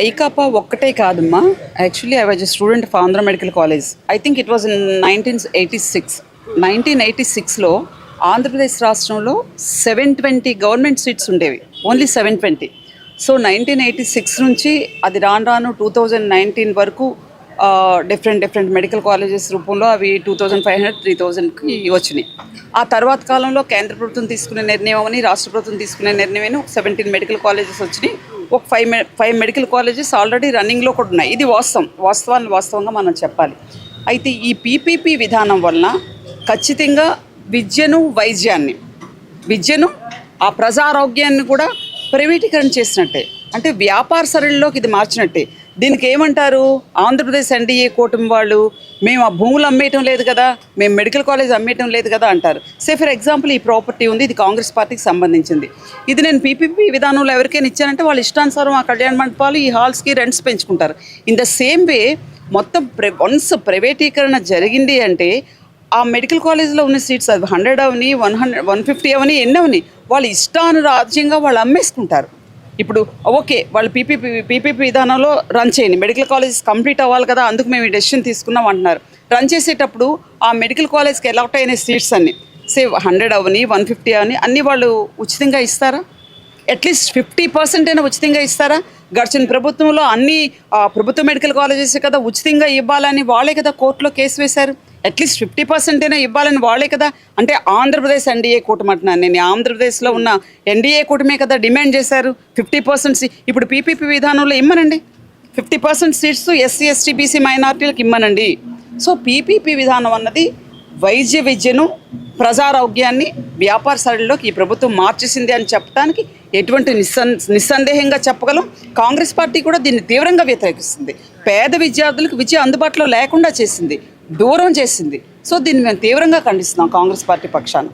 వైకాపా ఒక్కటే కాదమ్మా. Actually I was student of Andhra medical college I think it was in nineteen eighty six nineteen eighty సిక్స్లో ఆంధ్రప్రదేశ్ రాష్ట్రంలో seven twenty government seats ఉండేవి. Only seven twenty so nineteen eighty six నుంచి అది రాను రాను two thousand nineteen వరకు different different medical colleges రూపంలో అవి two thousand five hundred three థౌజండ్కి వచ్చినాయి. ఆ తర్వాత కాలంలో కేంద్ర ప్రభుత్వం తీసుకునే నిర్ణయం అని రాష్ట్ర ప్రభుత్వం తీసుకునే నిర్ణయం సెవెంటీన్ మెడికల్ కాలేజెస్ వచ్చినాయి. ఒక ఫైవ్ మె ఫైవ్ మెడికల్ కాలేజెస్ ఆల్రెడీ రన్నింగ్లో కూడా ఉన్నాయి. ఇది వాస్తవం. వాస్తవాన్ని వాస్తవంగా మనం చెప్పాలి. అయితే ఈ పీపీపీ విధానం వలన ఖచ్చితంగా విద్యను వైద్యాన్ని విద్యను ఆ ప్రజారోగ్యాన్ని కూడా ప్రైవేటీకరణ చేసినట్టే. అంటే వ్యాపార సరళిలోకి ఇది మార్చినట్టే. దీనికి ఏమంటారు? ఆంధ్రప్రదేశ్ ఎన్డీఏ కూటమి వాళ్ళు మేము ఆ భూములు అమ్మేయటం లేదు కదా మేము మెడికల్ కాలేజ్ అమ్మేయటం లేదు కదా అంటారు. సే ఫర్ ఎగ్జాంపుల్ ఈ ప్రాపర్టీ ఉంది ఇది కాంగ్రెస్ పార్టీకి సంబంధించింది. ఇది నేను పీపీపీ విధానంలో ఎవరికైనా ఇచ్చానంటే వాళ్ళ ఇష్టానుసారం ఆ కళ్యాణ మండపాలు ఈ హాల్స్కి రెంట్స్ పెంచుకుంటారు. ఇన్ ద సేమ్ వే మొత్తం ప్ర వన్స్ ప్రైవేటీకరణ జరిగింది అంటే ఆ మెడికల్ కాలేజ్లో ఉన్న సీట్స్ అది హండ్రెడ్ అవని వన్ హండ్రెడ్ వన్ ఫిఫ్టీ అవని ఎన్ని అవని వాళ్ళు ఇష్టానురాజ్యంగా వాళ్ళు అమ్మేసుకుంటారు. ఇప్పుడు ఓకే వాళ్ళు పీపీపీ పీపీపీ విధానంలో రన్ చేయండి. మెడికల్ కాలేజెస్ కంప్లీట్ అవ్వాలి కదా అందుకు మేము ఈ డెసిషన్ తీసుకున్నాం అంటున్నారు. రన్ చేసేటప్పుడు ఆ మెడికల్ కాలేజ్కి అలాట్ అయిన సీట్స్ అన్ని సేవ్ హండ్రెడ్ అవని వన్ ఫిఫ్టీ అవని అన్నీ వాళ్ళు ఉచితంగా ఇస్తారా? అట్లీస్ట్ ఫిఫ్టీ పర్సెంట్ అయినా ఉచితంగా ఇస్తారా? గడిచిన ప్రభుత్వంలో అన్ని ప్రభుత్వ మెడికల్ కాలేజెస్ కదా ఉచితంగా ఇవ్వాలని వాళ్ళే కదా కోర్టులో కేసు వేశారు. అట్లీస్ట్ ఫిఫ్టీ పర్సెంట్ అయినా ఇవ్వాలని వాళ్ళే కదా. అంటే ఆంధ్రప్రదేశ్ ఎన్డీఏ కూటమి అంటున్నాను నేను ఆంధ్రప్రదేశ్లో ఉన్న ఎన్డీఏ కూటమే కదా డిమాండ్ చేశారు. ఫిఫ్టీ పర్సెంట్ ఇప్పుడు పీపీపీ విధానంలో ఇమ్మనండి. Fifty percent seats SC ST BC మైనార్టీలకు ఇమ్మనండి. సో పీపీపీ విధానం అన్నది వైద్య విద్యను ప్రజారోగ్యాన్ని వ్యాపార సరళిలోకి ఈ ప్రభుత్వం మార్చేసింది అని చెప్పడానికి ఎటువంటి నిస్సన్ నిస్సందేహంగా చెప్పగలం. కాంగ్రెస్ పార్టీ కూడా దీన్ని తీవ్రంగా వ్యతిరేకిస్తుంది. పేద విద్యార్థులకు విద్య అందుబాటులో లేకుండా చేసింది దూరం చేసింది. సో దీన్ని మేము తీవ్రంగా ఖండిస్తున్నాం కాంగ్రెస్ పార్టీ పక్షాన.